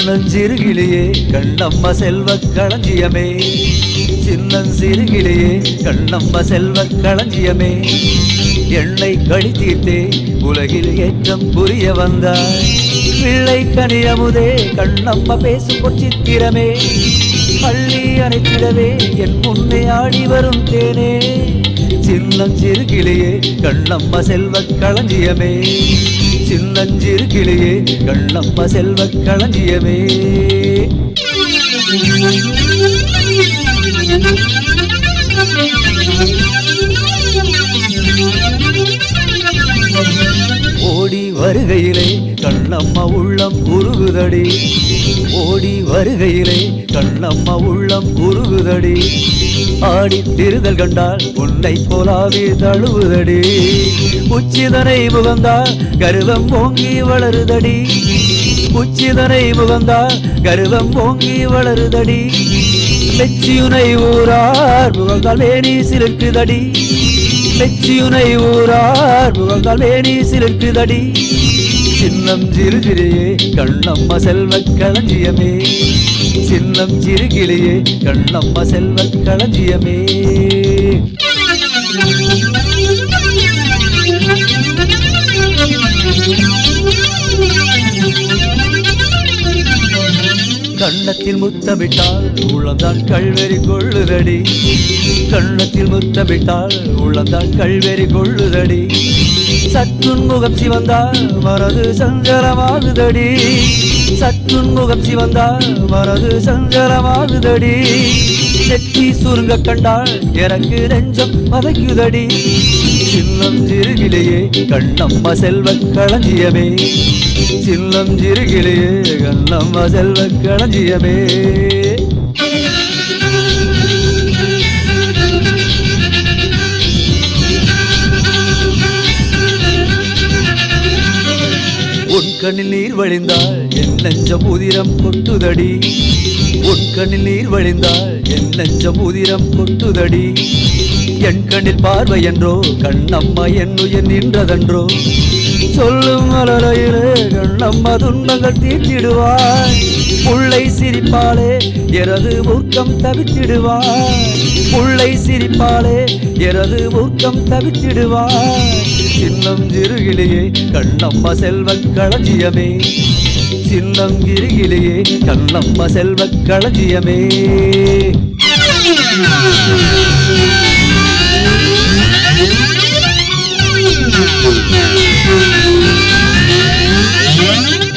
சின்னஞ்சிறுகிளியே கண்ணம்ம செல்வ களஞ்சியமே. சின்னஞ்சிறுகிளியே கண்ணம்ம செல்வ களஞ்சியமே. எண்ணெய் கழி தீர்த்தே உலகில் ஏற்றம் புரிய வந்தாய். பிள்ளை கனியமுதே கண்ணம்ம பேசும் பொச்சித்திரமே பள்ளி அணைத்திடவே என் முன்னே ஆடி வரும் தேனே. சின்னஞ்சிறுகிளியே கண்ணம்ம செல்வ களஞ்சியமே. சின்னஞ்சிறு கிளியே கண்ணம்மா செல்வ களஞ்சியமே. வருகையிலே கண்ணம்மா உள்ளம் உருகுதடி. ஓடி வருகையிலே கண்ணம்மா உள்ளம் உருகுதடி. ஆடி திருதல் கண்டால் உன்னை போலாவே தழுவுதடி. உச்சிதனை முகந்தால் கருவம் ஓங்கி வளருதடி. உச்சிதனை முகந்தால் கருவம் ஓங்கி வளருதடி. லட்சியுனை ஊரார் முகந்தால் வேணி சிலிர்க்குதடி. நெச்சியுனை ஊரார் முகந்தால் வேணி சிலிர்க்குதடி. சின்னம் சிறுகிளியே கண்ணம்மா செல்வ களஞ்சியமே. சின்னம் சிறுகிளியே கண்ணம்மா செல்வ களஞ்சியமே. Thank you. கண்ணத்தில் முத்தமிட்டால் உள்ளந்தான் கல்வெறி கொள்ளுதடி. கண்ணத்தில் முத்தமிட்டால் உள்ளந்தான் கல்வெறி கொள்ளுதடி. சற்றுன் முகம் சிவந்தால் மரது சஞ்சலமாகுதடி. சற்றுன் முகம் சிவந்தால் மரது சஞ்சலமாகுதடி. நெற்றி சுருங்க கண்டால் எனக்கு நெஞ்சம் பதைக்குதடி சின்னம் சிறுகிலேயே கண்ணம்மா செல்வ களஞ்சியமே. சின்னம் சிறுகிலேயே கண்ணம்மா செல்வ களஞ்சியமே. உன் கண்ணில் நீர் வழிந்தால் என் நெஞ்சம் உதிரம் கொட்டுதடி. உட்கண்ணில் நீர் வழிந்தால் என் நெஞ்சம் உதிரம் கொட்டுதடி. என் கண்ணில் பார்வை என்றோ கண்ணம்மா என் உயிர் நின்றதன்றோ. சொல்லும் அலரையிலே கண்ணம்மா துன்பங்கள் தீர்த்திடுவாய். புள்ளை சிரிப்பாளே எனது ஊக்கம் தவித்திடுவாய். புள்ளை சிரிப்பாளே எனது ஊக்கம் தவித்திடுவாய். சின்னம் சிறுகிலேயே கண்ணம்மா செல்வ களஞ்சியமே. சின்னம் கிரிகிலேயே கண்ணம்மா செல்வ களஞ்சியமே.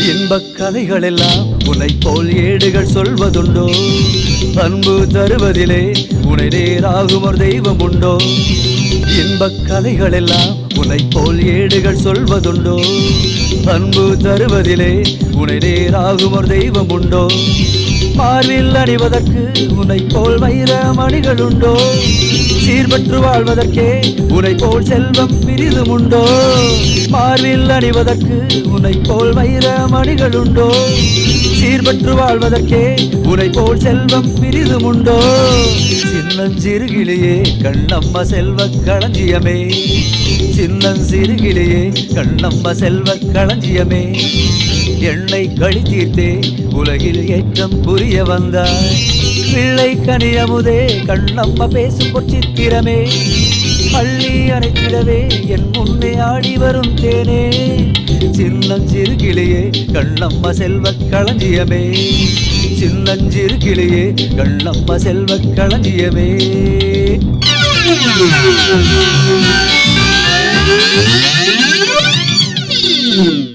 இன்பக் கதைகள் எல்லாம் உன்னை போல் ஏடுகள் சொல்வதுண்டோ? அன்பு தருவதிலே உனை நேராகும் ஒரு தெய்வம் உண்டோ இன்பக் கதைகள் எல்லாம் உன்னை போல் ஏடுகள் சொல்வதுண்டோ? அன்பு தருவதிலே உனை நேராகும் ஒரு தெய்வம் உண்டோ மார்பில் அணிவதற்கு உன்னை போல் வைர மணிகள் உண்டோ சீர்பற்று வாழ்வதற்கே உனை போல் செல்வம் பிரிதும் உண்டோ மார்பில் அணிவதற்கு உன்னை போல் வைர மணிகள் உண்டோ சீர்பற்று வாழ்வதற்கே உன்னை போல் செல்வம் பிரிதும் உண்டோ சின்னஞ்சிறுகிளியே கண்ணம்ம செல்வ களஞ்சியமே. சின்னஞ்சிறுகிளியே கண்ணம்ம செல்வ களஞ்சியமே. எண்ணெய் கழித்தீர்த்தே உலகில் ஏற்றம் புரிய வந்தாய். பிள்ளை கனியமுதே கண்ணம்மா பேசும் பொற்சித்திரமே. பள்ளி அணைத்திடவே என் முன்னே ஆடி வரும் தேனே. சின்னஞ்சிறு கிளியே கண்ணம்மா செல்வ களஞ்சியமே. சின்னஞ்சிறு கிளியே கண்ணம்மா செல்வ களஞ்சியமே. Mm-hmm.